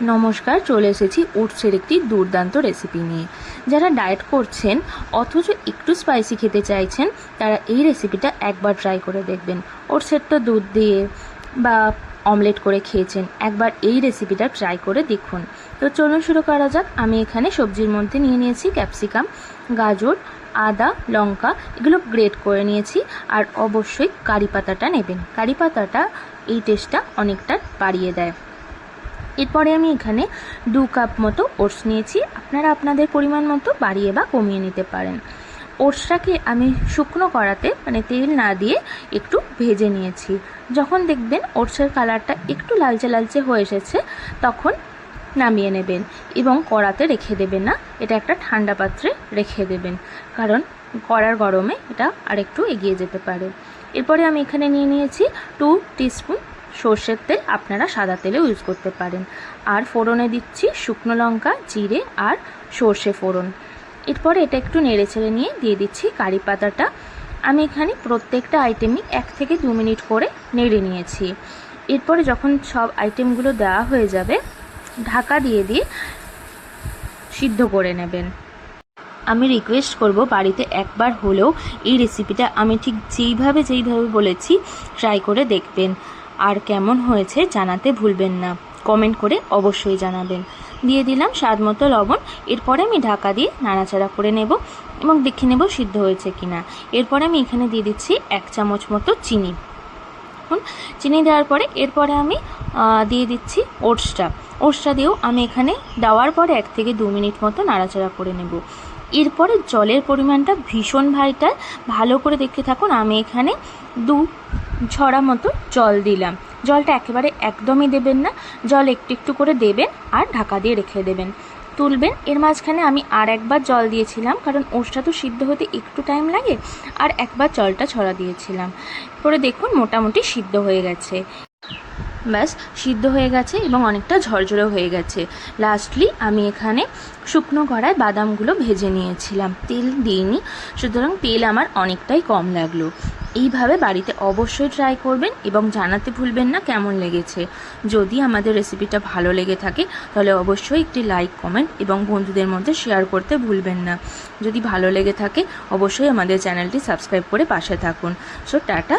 নমস্কার, চলে এসেছি উটসের একটি দুর্দান্ত রেসিপি নিয়ে। যারা ডায়েট করছেন, অথচ একটু স্পাইসি খেতে চাইছেন, তারা এই রেসিপিটা একবার ট্রাই করে দেখবেন। ওটসের তো দুধ দিয়ে বা অমলেট করে খেয়েছেন, একবার এই রেসিপিটা ট্রাই করে দেখুন। তো চলুন শুরু করা যাক। আমি এখানে সবজির মধ্যে নিয়ে নিয়েছি ক্যাপসিকাম গাজর, আদা, লঙ্কা, এগুলো গ্রেট করে নিয়েছি আর অবশ্যই কারি পাতাটা নেবেন। কারি পাতাটা এই টেস্টটা অনেকটা বাড়িয়ে দেয়। এরপরে আমি এখানে দু কাপ মতো ওটস নিয়েছি। আপনারা আপনাদের পরিমাণ মতো বাড়িয়ে বা কমিয়ে নিতে পারেন। ওটসটাকে আমি শুকনো করাতে মানে তেল না দিয়ে একটু ভেজে নিয়েছি। যখন দেখবেন ওটসের কালারটা একটু লালচে লালচে হয়ে এসেছে, তখন নামিয়ে নেবেন এবং কড়াতে রেখে দেবেন না। এটা একটা ঠান্ডা পাত্রে রেখে দেবেন, কারণ কড়ার গরমে এটা আরেকটু এগিয়ে যেতে পারে। এরপরে আমি এখানে নিয়ে নিয়েছি টু টিস্পুন সর্ষের তেল আপনারা সাদা তেলেও ইউজ করতে পারেন। আর ফোড়নে দিচ্ছি শুকনো লঙ্কা, জিরে আর সর্ষে ফোড়ন। এরপরে এটা একটু নেড়ে ছেড়ে নিয়ে দিয়ে দিচ্ছি কারি পাতাটা। আমি এখানে প্রত্যেকটা আইটেমই এক থেকে দু মিনিট করে নেড়ে নিয়েছি। এরপরে যখন সব আইটেমগুলো দেওয়া হয়ে যাবে, ঢাকা দিয়ে দিয়ে সিদ্ধ করে নেবেন। আমি রিকোয়েস্ট করব বাড়িতে একবার হলেও এই রেসিপিটা আমি ঠিক যেইভাবে যেইভাবে বলেছি ট্রাই করে দেখবেন। আর কেমন হয়েছে জানাতে ভুলবেন না। কমেন্ট করে অবশ্যই জানাবেন। দিয়ে দিলাম স্বাদ মতো লবণ। এরপরে আমি ঢাকা দিয়ে নাড়াচাড়া করে নেব এবং দেখে নেব সিদ্ধ হয়েছে কিনা। এরপরে আমি এখানে দিয়ে দিচ্ছি এক চামচ মতো চিনি। এখন চিনি দেওয়ার পরে এরপরে আমি দিয়ে দিচ্ছি ওটসটা। ওটসটা দিয়েও আমি এখানে দেওয়ার পরে এক থেকে দু মিনিট মতো নাড়াচাড়া করে নেব। এরপরে জলের পরিমাণটা ভীষণ ভাইটাল। ভালো করে দেখতে থাকুন, আমি এখানে দু ছড়া মতো জল দিলাম। জলটা একেবারে একদমই দেবেন না। জল একটু একটু করে দেবেন আর ঢাকা দিয়ে রেখে দেবেন। তুলবেন। এর মাঝখানে আমি আর একবার জল দিয়েছিলাম, কারণ ওষটা তো সিদ্ধ হতে একটু টাইম লাগে, আর একবার জলটা ছড়া দিয়েছিলাম। পরে দেখুন, মোটামুটি সিদ্ধ হয়ে গেছে। ব্যাস, সিদ্ধ হয়ে গেছে এবং অনেকটা ঝরঝরে হয়ে গেছে। লাস্টলি আমি এখানে শুকনো কড়ায় বাদামগুলো ভেজে নিয়েছিলাম। তেল দিইনি, সুতরাং তেল আমার অনেকটাই কম লাগল। এইভাবে বাড়িতে অবশ্যই ট্রাই করবেন এবং জানাতে ভুলবেন না কেমন লেগেছে। যদি আমাদের রেসিপিটা ভালো লেগে থাকে, তাহলে অবশ্যই একটি লাইক কমেন্ট এবং বন্ধুদের মধ্যে শেয়ার করতে ভুলবেন না। যদি ভালো লেগে থাকে, অবশ্যই আমাদের চ্যানেলটি সাবস্ক্রাইব করে পাশে থাকুন। So tata